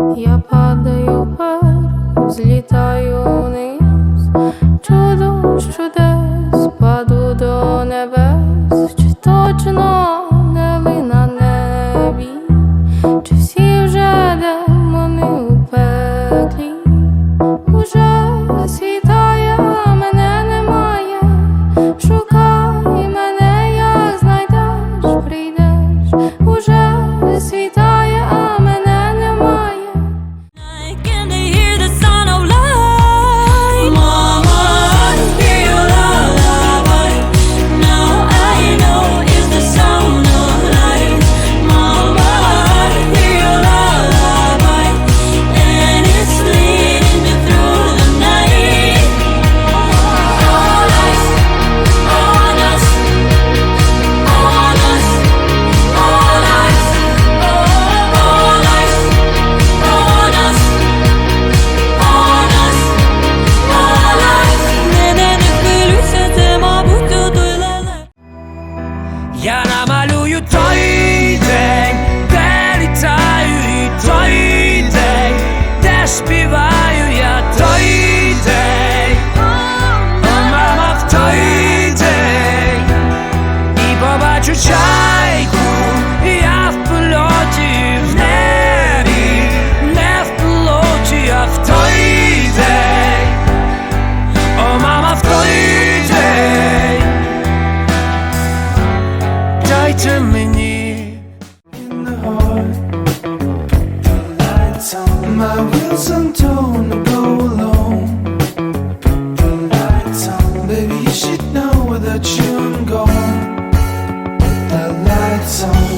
Я падаю вверх, злітаю вниз, чудо чудес, паду до небес. я намалюю той день. Отже мені. My wheels I go alone The lights on Baby, you should know that you I'm gone. The lights on.